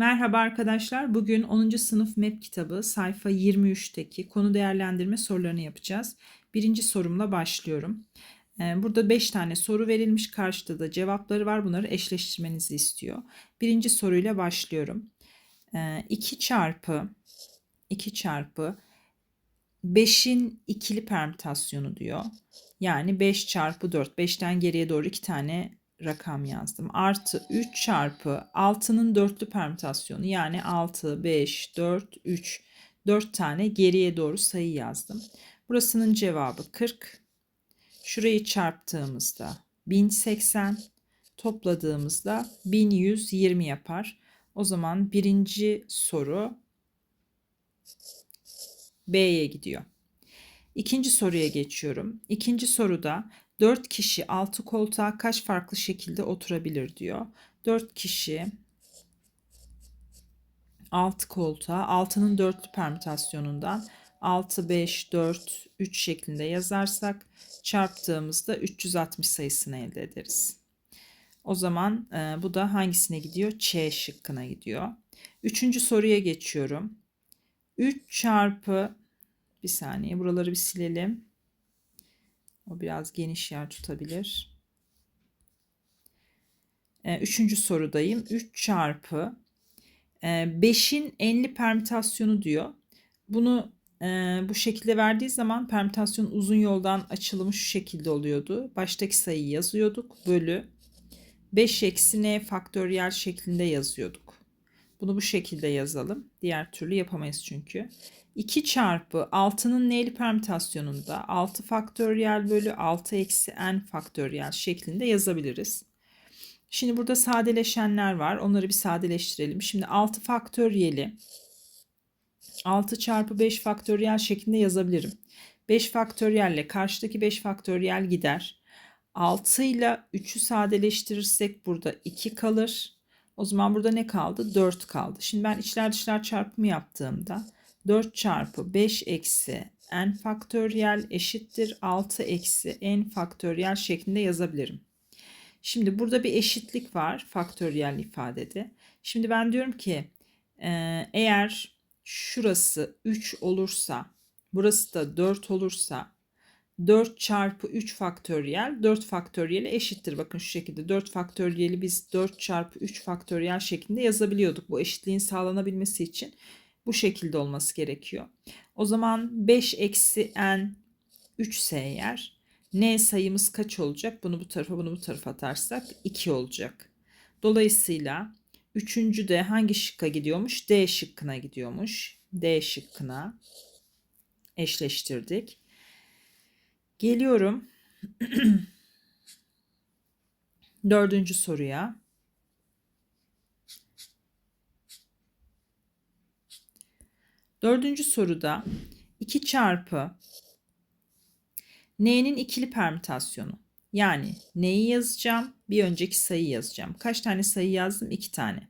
Merhaba arkadaşlar. Bugün 10. sınıf MEP kitabı sayfa 23'teki konu değerlendirme sorularını yapacağız. Birinci sorumla başlıyorum. Ee, Burada 5 tane soru verilmiş. Karşıda da cevapları var. Bunları eşleştirmenizi istiyor. Birinci soruyla başlıyorum. 2 çarpı 2 çarpı 5'in ikili permütasyonu diyor. Yani 5 çarpı 4. 5'ten geriye doğru 2 tane rakam yazdım. Artı 3 çarpı 6'nın dörtlü permütasyonu yani 6, 5, 4, 3. 4 tane geriye doğru sayı yazdım. Burasının cevabı 40. Şurayı çarptığımızda 1080. Topladığımızda 1120 yapar. O zaman birinci soru B'ye gidiyor. İkinci soruya geçiyorum. İkinci soruda 4 kişi 6 koltuğa kaç farklı şekilde oturabilir diyor. 4 kişi 6 koltuğa 6'nın dörtlü permütasyonundan 6, 5, 4, 3 şeklinde yazarsak çarptığımızda 360 sayısını elde ederiz. O zaman e, bu da hangisine gidiyor? Ç şıkkına gidiyor. Üçüncü soruya geçiyorum. 3 çarpı bir saniye buraları bir silelim. O biraz geniş yer tutabilir. E, üçüncü sorudayım. 3 çarpı 5'in e, enli permütasyonu diyor. Bunu e, bu şekilde verdiği zaman permütasyon uzun yoldan açılımı şu şekilde oluyordu. Baştaki sayıyı yazıyorduk. Bölü 5 eksi n faktöriyel şeklinde yazıyorduk. Bunu bu şekilde yazalım. Diğer türlü yapamayız çünkü. 2 çarpı 6'nın n'li permütasyonunda 6 faktöriyel bölü 6 eksi n faktöriyel şeklinde yazabiliriz. Şimdi burada sadeleşenler var. Onları bir sadeleştirelim. Şimdi 6 faktöriyeli 6 çarpı 5 faktöriyel şeklinde yazabilirim. 5 faktöriyelle karşıdaki 5 faktöriyel gider. 6 ile 3'ü sadeleştirirsek burada 2 kalır. O zaman burada ne kaldı? 4 kaldı. Şimdi ben içler dışlar çarpımı yaptığımda 4 çarpı 5 eksi n faktöriyel eşittir 6 eksi n faktöriyel şeklinde yazabilirim. Şimdi burada bir eşitlik var faktöriyel ifadede. Şimdi ben diyorum ki eğer şurası 3 olursa burası da 4 olursa 4 çarpı 3 faktöriyel 4 faktöriyeli eşittir. Bakın şu şekilde 4 faktöriyeli biz 4 çarpı 3 faktöriyel şeklinde yazabiliyorduk. Bu eşitliğin sağlanabilmesi için bu şekilde olması gerekiyor. O zaman 5 eksi n 3 ise eğer n sayımız kaç olacak? Bunu bu tarafa bunu bu tarafa atarsak 2 olacak. Dolayısıyla üçüncü de hangi şıkka gidiyormuş? D şıkkına gidiyormuş. D şıkkına eşleştirdik. Geliyorum dördüncü soruya. Dördüncü soruda 2 çarpı n'nin ikili permütasyonu. Yani neyi yazacağım? Bir önceki sayıyı yazacağım. Kaç tane sayı yazdım? 2 tane.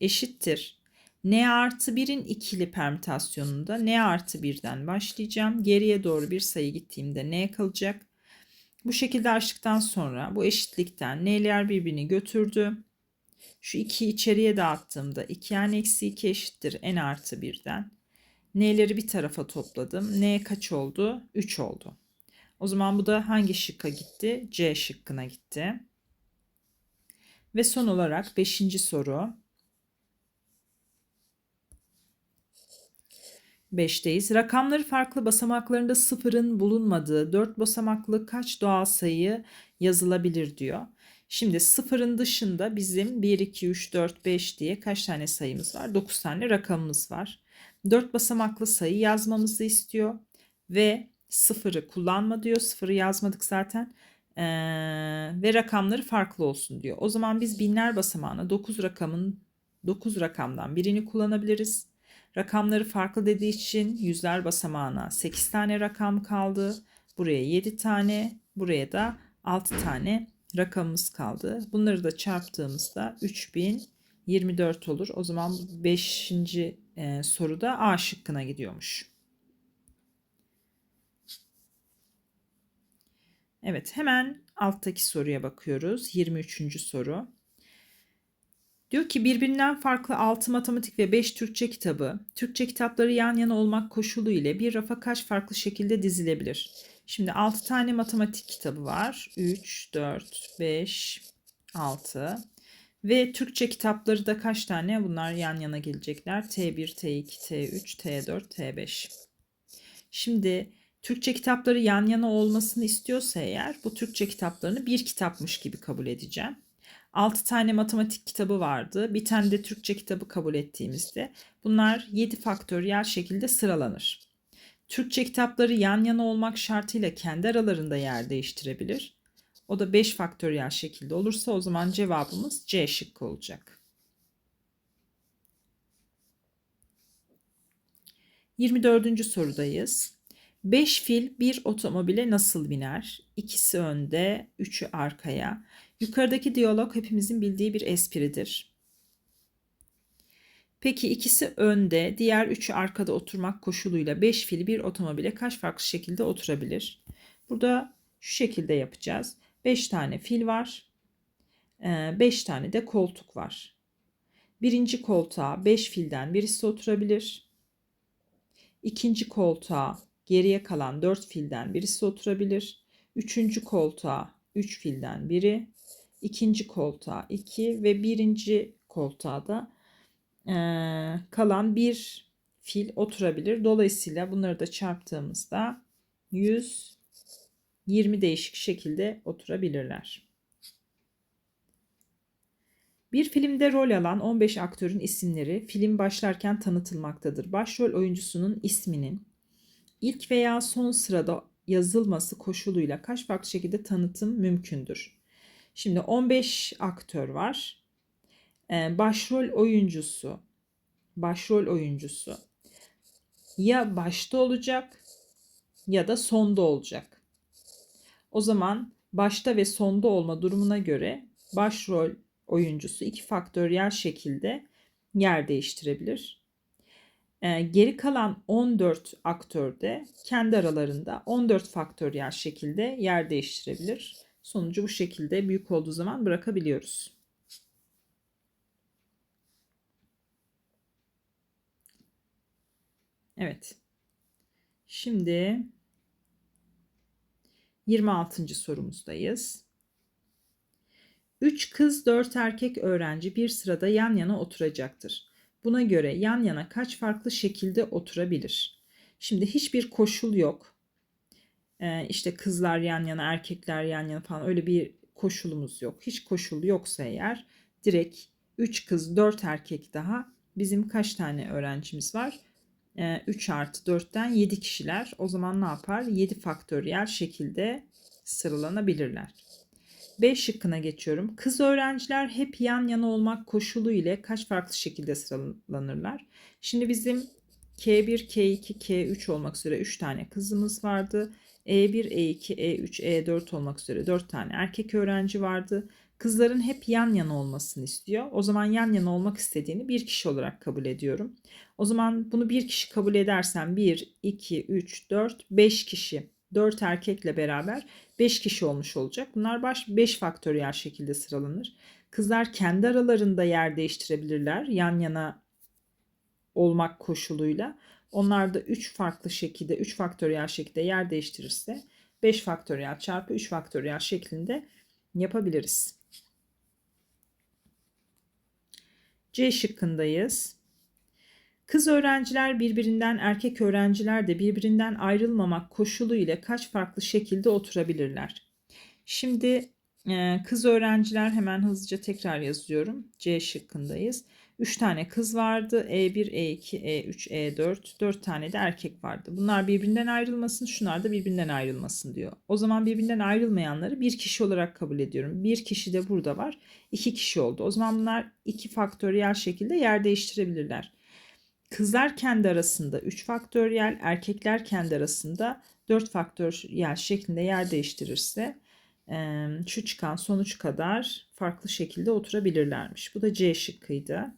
Eşittir. n artı 1'in ikili permütasyonunda n artı 1'den başlayacağım. Geriye doğru bir sayı gittiğimde n kalacak. Bu şekilde açtıktan sonra bu eşitlikten n'ler birbirini götürdü. Şu 2'yi içeriye dağıttığımda 2n eksi 2 eşittir n artı 1'den. N'leri bir tarafa topladım. N kaç oldu? 3 oldu. O zaman bu da hangi şıkka gitti? C şıkkına gitti. Ve son olarak 5. soru. 5'teyiz. Rakamları farklı basamaklarında sıfırın bulunmadığı 4 basamaklı kaç doğal sayı yazılabilir diyor. Şimdi sıfırın dışında bizim 1, 2, 3, 4, 5 diye kaç tane sayımız var? 9 tane rakamımız var. 4 basamaklı sayı yazmamızı istiyor ve sıfırı kullanma diyor. Sıfırı yazmadık zaten. Ee, ve rakamları farklı olsun diyor. O zaman biz binler basamağına 9 rakamın 9 rakamdan birini kullanabiliriz. Rakamları farklı dediği için yüzler basamağına 8 tane rakam kaldı. Buraya 7 tane, buraya da 6 tane rakamımız kaldı. Bunları da çarptığımızda 3024 olur. O zaman 5 e, soruda A şıkkına gidiyormuş. Evet hemen alttaki soruya bakıyoruz. 23. soru. Diyor ki birbirinden farklı 6 matematik ve 5 Türkçe kitabı, Türkçe kitapları yan yana olmak koşulu ile bir rafa kaç farklı şekilde dizilebilir? Şimdi 6 tane matematik kitabı var. 3, 4, 5, 6. Ve Türkçe kitapları da kaç tane? Bunlar yan yana gelecekler. T1, T2, T3, T4, T5. Şimdi Türkçe kitapları yan yana olmasını istiyorsa eğer bu Türkçe kitaplarını bir kitapmış gibi kabul edeceğim. 6 tane matematik kitabı vardı. Bir tane de Türkçe kitabı kabul ettiğimizde bunlar 7 faktöriyel şekilde sıralanır. Türkçe kitapları yan yana olmak şartıyla kendi aralarında yer değiştirebilir. O da 5 faktöriyel şekilde olursa o zaman cevabımız C şıkkı olacak. 24. sorudayız. 5 fil bir otomobile nasıl biner? İkisi önde, üçü arkaya. Yukarıdaki diyalog hepimizin bildiği bir espridir. Peki ikisi önde, diğer üçü arkada oturmak koşuluyla 5 fil bir otomobile kaç farklı şekilde oturabilir? Burada şu şekilde yapacağız. 5 tane fil var. 5 tane de koltuk var. Birinci koltuğa 5 filden birisi oturabilir. İkinci koltuğa geriye kalan 4 filden birisi oturabilir. Üçüncü koltuğa 3 filden biri. ikinci koltuğa 2 ve birinci koltuğa da e, kalan bir fil oturabilir. Dolayısıyla bunları da çarptığımızda 120 değişik şekilde oturabilirler. Bir filmde rol alan 15 aktörün isimleri film başlarken tanıtılmaktadır. Başrol oyuncusunun isminin ilk veya son sırada yazılması koşuluyla kaç farklı şekilde tanıtım mümkündür? Şimdi 15 aktör var. Ee, başrol oyuncusu, başrol oyuncusu ya başta olacak ya da sonda olacak. O zaman başta ve sonda olma durumuna göre başrol oyuncusu iki faktöriyel şekilde yer değiştirebilir. Ee, geri kalan 14 aktör de kendi aralarında 14 faktöriyel şekilde yer değiştirebilir. Sonucu bu şekilde büyük olduğu zaman bırakabiliyoruz. Evet. Şimdi 26. sorumuzdayız. 3 kız 4 erkek öğrenci bir sırada yan yana oturacaktır. Buna göre yan yana kaç farklı şekilde oturabilir? Şimdi hiçbir koşul yok. Ee, işte kızlar yan yana, erkekler yan yana falan öyle bir koşulumuz yok. Hiç koşul yoksa eğer direkt 3 kız 4 erkek daha bizim kaç tane öğrencimiz var? Ee, 3 artı 4'ten 7 kişiler. O zaman ne yapar? 7 faktöriyel şekilde sıralanabilirler. B şıkkına geçiyorum. Kız öğrenciler hep yan yana olmak koşulu ile kaç farklı şekilde sıralanırlar? Şimdi bizim K1, K2, K3 olmak üzere 3 tane kızımız vardı. E1, E2, E3, E4 olmak üzere 4 tane erkek öğrenci vardı. Kızların hep yan yana olmasını istiyor. O zaman yan yana olmak istediğini bir kişi olarak kabul ediyorum. O zaman bunu bir kişi kabul edersem 1, 2, 3, 4, 5 kişi 4 erkekle beraber 5 kişi olmuş olacak. Bunlar baş 5 faktöriyel şekilde sıralanır. Kızlar kendi aralarında yer değiştirebilirler yan yana olmak koşuluyla. Onlar da 3 farklı şekilde 3 faktöriyel şekilde yer değiştirirse 5 faktöriyel çarpı 3 faktöriyel şeklinde yapabiliriz. C şıkkındayız. Kız öğrenciler birbirinden, erkek öğrenciler de birbirinden ayrılmamak koşulu ile kaç farklı şekilde oturabilirler? Şimdi kız öğrenciler hemen hızlıca tekrar yazıyorum. C şıkkındayız. 3 tane kız vardı. E1, E2, E3, E4. 4 tane de erkek vardı. Bunlar birbirinden ayrılmasın, şunlar da birbirinden ayrılmasın diyor. O zaman birbirinden ayrılmayanları bir kişi olarak kabul ediyorum. Bir kişi de burada var. 2 kişi oldu. O zaman bunlar iki faktöriyel şekilde yer değiştirebilirler. Kızlar kendi arasında 3 faktöriyel, erkekler kendi arasında 4 faktöriyel şeklinde yer değiştirirse şu çıkan sonuç kadar farklı şekilde oturabilirlermiş. Bu da C şıkkıydı.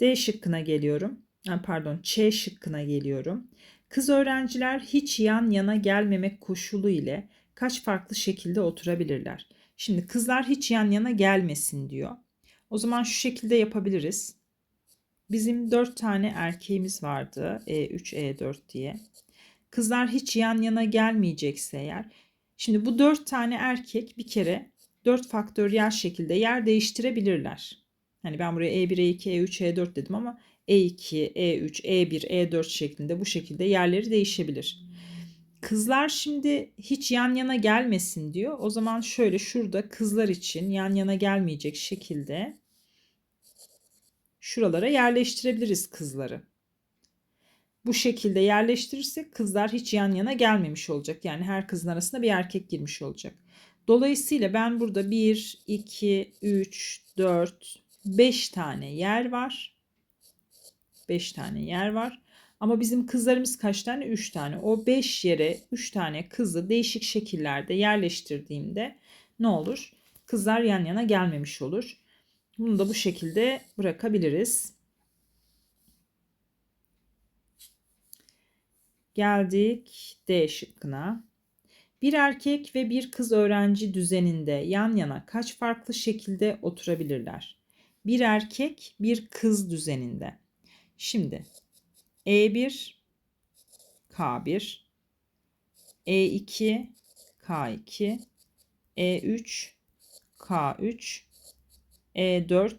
D şıkkına geliyorum. Pardon, Ç şıkkına geliyorum. Kız öğrenciler hiç yan yana gelmemek koşulu ile kaç farklı şekilde oturabilirler? Şimdi kızlar hiç yan yana gelmesin diyor. O zaman şu şekilde yapabiliriz. Bizim 4 tane erkeğimiz vardı. E E3, E4 diye. Kızlar hiç yan yana gelmeyecekse eğer. Şimdi bu 4 tane erkek bir kere 4 faktöriyel şekilde yer değiştirebilirler. Hani ben buraya E1, E2, E3, E4 dedim ama E2, E3, E1, E4 şeklinde bu şekilde yerleri değişebilir. Kızlar şimdi hiç yan yana gelmesin diyor. O zaman şöyle şurada kızlar için yan yana gelmeyecek şekilde şuralara yerleştirebiliriz kızları. Bu şekilde yerleştirirsek kızlar hiç yan yana gelmemiş olacak. Yani her kızın arasında bir erkek girmiş olacak. Dolayısıyla ben burada 1, 2, 3, 4, 5 tane yer var. 5 tane yer var. Ama bizim kızlarımız kaç tane? 3 tane. O 5 yere 3 tane kızı değişik şekillerde yerleştirdiğimde ne olur? Kızlar yan yana gelmemiş olur. Bunu da bu şekilde bırakabiliriz. Geldik D şıkkına. Bir erkek ve bir kız öğrenci düzeninde yan yana kaç farklı şekilde oturabilirler? Bir erkek, bir kız düzeninde. Şimdi E1 K1 E2 K2 E3 K3 E4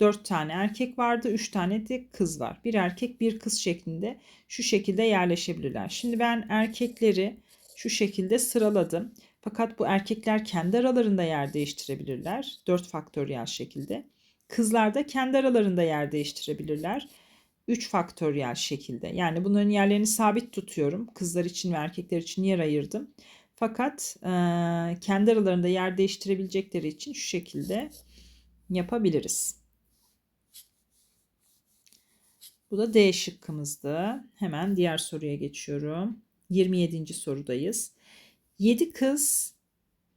4 tane erkek vardı, 3 tane de kız var. Bir erkek, bir kız şeklinde şu şekilde yerleşebilirler. Şimdi ben erkekleri şu şekilde sıraladım. Fakat bu erkekler kendi aralarında yer değiştirebilirler. 4 faktöriyel şekilde. Kızlar da kendi aralarında yer değiştirebilirler. 3 faktöriyel şekilde. Yani bunların yerlerini sabit tutuyorum. Kızlar için ve erkekler için yer ayırdım. Fakat e, kendi aralarında yer değiştirebilecekleri için şu şekilde yapabiliriz. Bu da D şıkkımızdı. Hemen diğer soruya geçiyorum. 27. sorudayız. 7 kız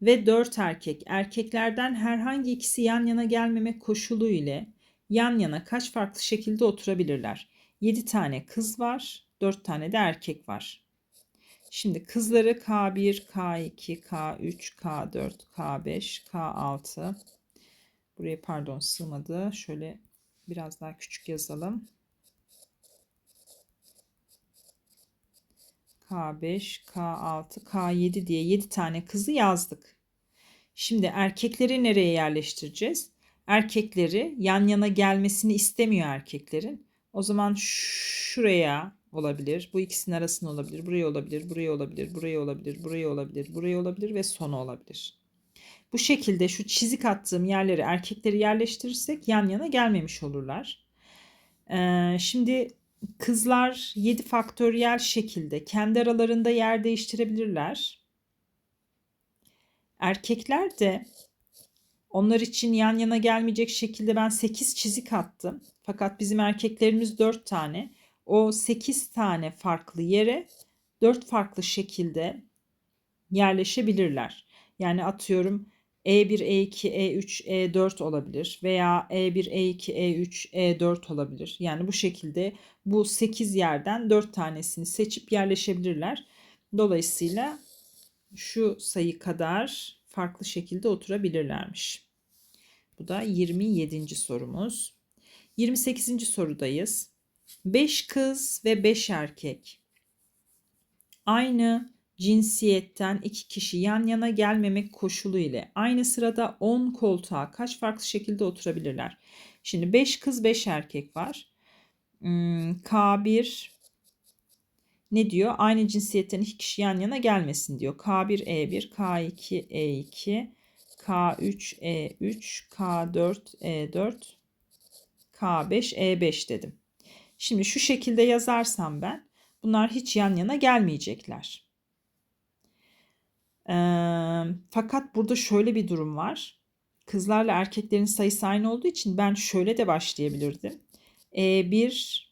ve 4 erkek. Erkeklerden herhangi ikisi yan yana gelmemek koşulu ile yan yana kaç farklı şekilde oturabilirler? 7 tane kız var, 4 tane de erkek var. Şimdi kızları K1, K2, K3, K4, K5, K6. Buraya pardon sığmadı. Şöyle biraz daha küçük yazalım. K5, K6, K7 diye 7 tane kızı yazdık. Şimdi erkekleri nereye yerleştireceğiz? Erkekleri yan yana gelmesini istemiyor erkeklerin. O zaman şuraya olabilir. Bu ikisinin arasında olabilir. Buraya olabilir, buraya olabilir, buraya olabilir, buraya olabilir, buraya olabilir ve sona olabilir. Bu şekilde şu çizik attığım yerleri erkekleri yerleştirirsek yan yana gelmemiş olurlar. Ee, şimdi kızlar 7 faktöriyel şekilde kendi aralarında yer değiştirebilirler. Erkekler de onlar için yan yana gelmeyecek şekilde ben 8 çizik attım. Fakat bizim erkeklerimiz 4 tane. O 8 tane farklı yere 4 farklı şekilde yerleşebilirler. Yani atıyorum E1, E2, E3, E4 olabilir veya E1, E2, E3, E4 olabilir. Yani bu şekilde bu 8 yerden 4 tanesini seçip yerleşebilirler. Dolayısıyla şu sayı kadar farklı şekilde oturabilirlermiş. Bu da 27. sorumuz. 28. sorudayız. 5 kız ve 5 erkek. Aynı cinsiyetten iki kişi yan yana gelmemek koşulu ile aynı sırada 10 koltuğa kaç farklı şekilde oturabilirler? Şimdi 5 kız 5 erkek var. Hmm, K1 ne diyor? Aynı cinsiyetten iki kişi yan yana gelmesin diyor. K1 E1, K2 E2, K3 E3, K4 E4, K5 E5 dedim. Şimdi şu şekilde yazarsam ben bunlar hiç yan yana gelmeyecekler. Ee, fakat burada şöyle bir durum var. Kızlarla erkeklerin sayısı aynı olduğu için ben şöyle de başlayabilirdim. E1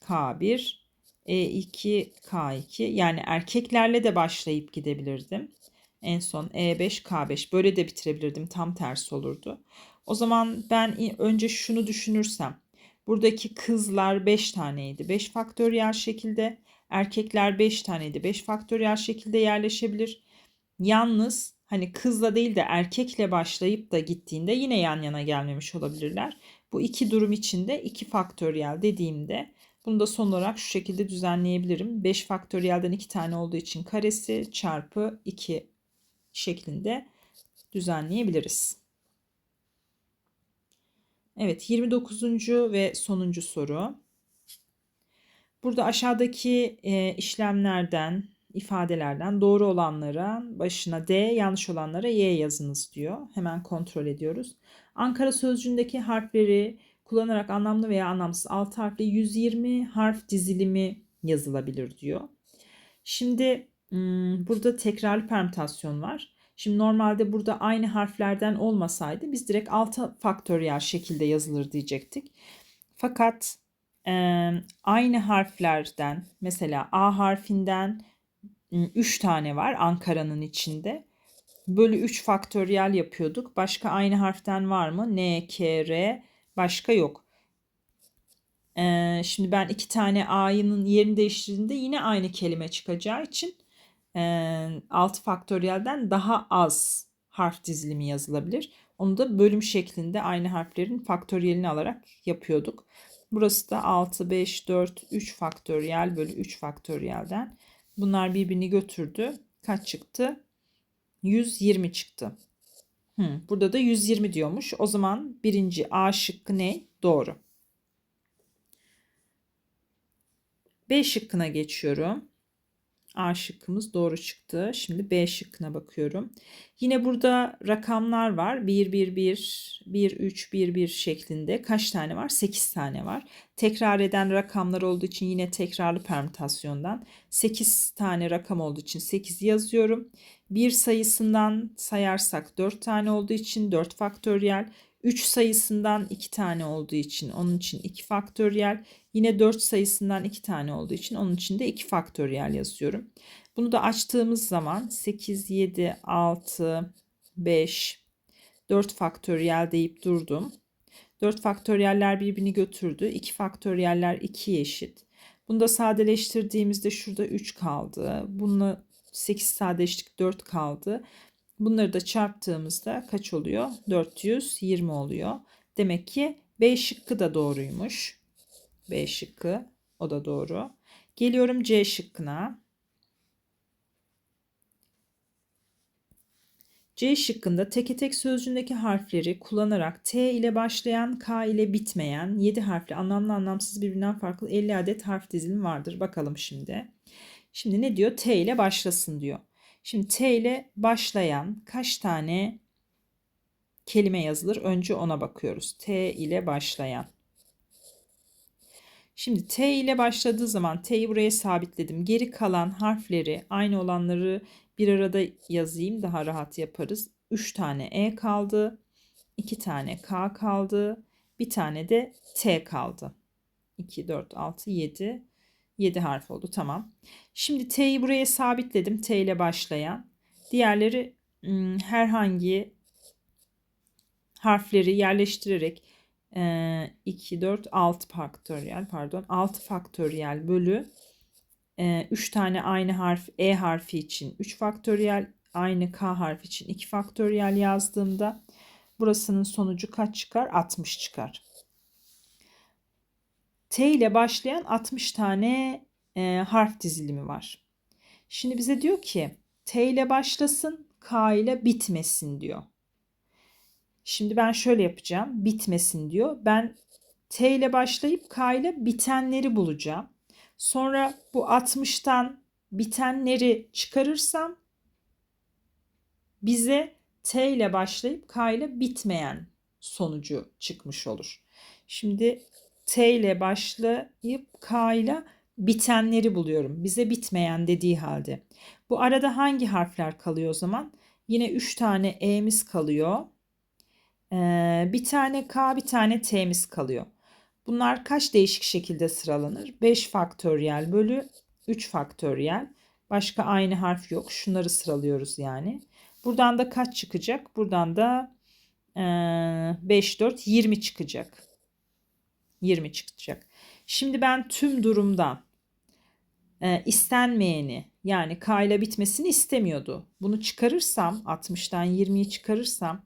K1 E2 K2 yani erkeklerle de başlayıp gidebilirdim. En son E5 K5 böyle de bitirebilirdim. Tam tersi olurdu. O zaman ben önce şunu düşünürsem buradaki kızlar 5 taneydi. 5 faktöriyel şekilde erkekler 5 taneydi. 5 faktöriyel şekilde yerleşebilir. Yalnız hani kızla değil de erkekle başlayıp da gittiğinde yine yan yana gelmemiş olabilirler. Bu iki durum içinde 2 faktöriyel dediğimde bunu da son olarak şu şekilde düzenleyebilirim. 5 faktöriyelden 2 tane olduğu için karesi çarpı 2 şeklinde düzenleyebiliriz. Evet 29. ve sonuncu soru. Burada aşağıdaki işlemlerden, ifadelerden doğru olanlara başına D, yanlış olanlara Y yazınız diyor. Hemen kontrol ediyoruz. Ankara Sözcüğü'ndeki harfleri kullanarak anlamlı veya anlamsız alt harfli 120 harf dizilimi yazılabilir diyor. Şimdi burada tekrarlı permütasyon var. Şimdi normalde burada aynı harflerden olmasaydı biz direkt 6 faktöriyel şekilde yazılır diyecektik. Fakat e, aynı harflerden mesela A harfinden 3 tane var Ankara'nın içinde. Bölü 3 faktöriyel yapıyorduk. Başka aynı harften var mı? N, K, R başka yok. Ee, şimdi ben iki tane A'nın yerini değiştirdiğinde yine aynı kelime çıkacağı için e, 6 faktöriyelden daha az harf dizilimi yazılabilir. Onu da bölüm şeklinde aynı harflerin faktöriyelini alarak yapıyorduk. Burası da 6, 5, 4, 3 faktöriyel bölü 3 faktöriyelden. Bunlar birbirini götürdü. Kaç çıktı? 120 çıktı. Hmm, burada da 120 diyormuş. O zaman birinci A şıkkı ne? Doğru. B şıkkına geçiyorum. A şıkkımız doğru çıktı. Şimdi B şıkkına bakıyorum. Yine burada rakamlar var. 1, 1, 1, 1, 3, 1, 1 şeklinde. Kaç tane var? 8 tane var. Tekrar eden rakamlar olduğu için yine tekrarlı permütasyondan 8 tane rakam olduğu için 8 yazıyorum. Bir sayısından sayarsak 4 tane olduğu için 4 faktöriyel. 3 sayısından 2 tane olduğu için onun için 2 faktöriyel. Yine 4 sayısından 2 tane olduğu için onun için de 2 faktöriyel yazıyorum. Bunu da açtığımız zaman 8, 7, 6, 5, 4 faktöriyel deyip durdum. 4 faktöriyeller birbirini götürdü. 2 faktöriyeller 2'ye eşit. Bunu da sadeleştirdiğimizde şurada 3 kaldı. Bununla 8 sadeleştik 4 kaldı. Bunları da çarptığımızda kaç oluyor? 420 oluyor. Demek ki B şıkkı da doğruymuş. B şıkkı o da doğru. Geliyorum C şıkkına. C şıkkında teke tek sözcüğündeki harfleri kullanarak T ile başlayan, K ile bitmeyen 7 harfli anlamlı anlamsız birbirinden farklı 50 adet harf dizilimi vardır. Bakalım şimdi. Şimdi ne diyor? T ile başlasın diyor. Şimdi T ile başlayan kaç tane kelime yazılır? Önce ona bakıyoruz. T ile başlayan. Şimdi T ile başladığı zaman T'yi buraya sabitledim. Geri kalan harfleri aynı olanları bir arada yazayım daha rahat yaparız. 3 tane E kaldı. 2 tane K kaldı. Bir tane de T kaldı. 2, 4, 6, 7. 7 harf oldu tamam. Şimdi T'yi buraya sabitledim. T ile başlayan. Diğerleri herhangi harfleri yerleştirerek 2, 4, 6 faktöriyel pardon 6 faktöriyel bölü 3 tane aynı harf E harfi için 3 faktöriyel aynı K harfi için 2 faktöriyel yazdığımda burasının sonucu kaç çıkar? 60 çıkar. T ile başlayan 60 tane e, harf dizilimi var. Şimdi bize diyor ki T ile başlasın, K ile bitmesin diyor. Şimdi ben şöyle yapacağım. Bitmesin diyor. Ben T ile başlayıp K ile bitenleri bulacağım. Sonra bu 60'tan bitenleri çıkarırsam bize T ile başlayıp K ile bitmeyen sonucu çıkmış olur. Şimdi T ile başlayıp K ile bitenleri buluyorum. Bize bitmeyen dediği halde. Bu arada hangi harfler kalıyor o zaman? Yine 3 tane E'miz kalıyor. Ee, bir tane K, bir tane T'miz kalıyor. Bunlar kaç değişik şekilde sıralanır? 5 faktöriyel bölü 3 faktöriyel. Başka aynı harf yok. Şunları sıralıyoruz yani. Buradan da kaç çıkacak? Buradan da e, 5, 4, 20 çıkacak. 20 çıkacak. Şimdi ben tüm durumdan e, istenmeyeni yani K ile bitmesini istemiyordu. Bunu çıkarırsam 60'tan 20'yi çıkarırsam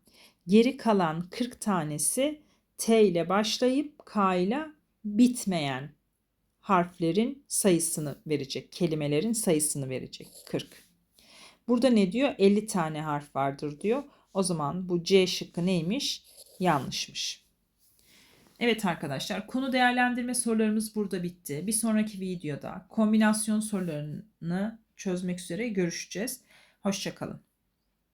geri kalan 40 tanesi T ile başlayıp K ile bitmeyen harflerin sayısını verecek. Kelimelerin sayısını verecek. 40. Burada ne diyor? 50 tane harf vardır diyor. O zaman bu C şıkkı neymiş? Yanlışmış. Evet arkadaşlar konu değerlendirme sorularımız burada bitti. Bir sonraki videoda kombinasyon sorularını çözmek üzere görüşeceğiz. Hoşçakalın.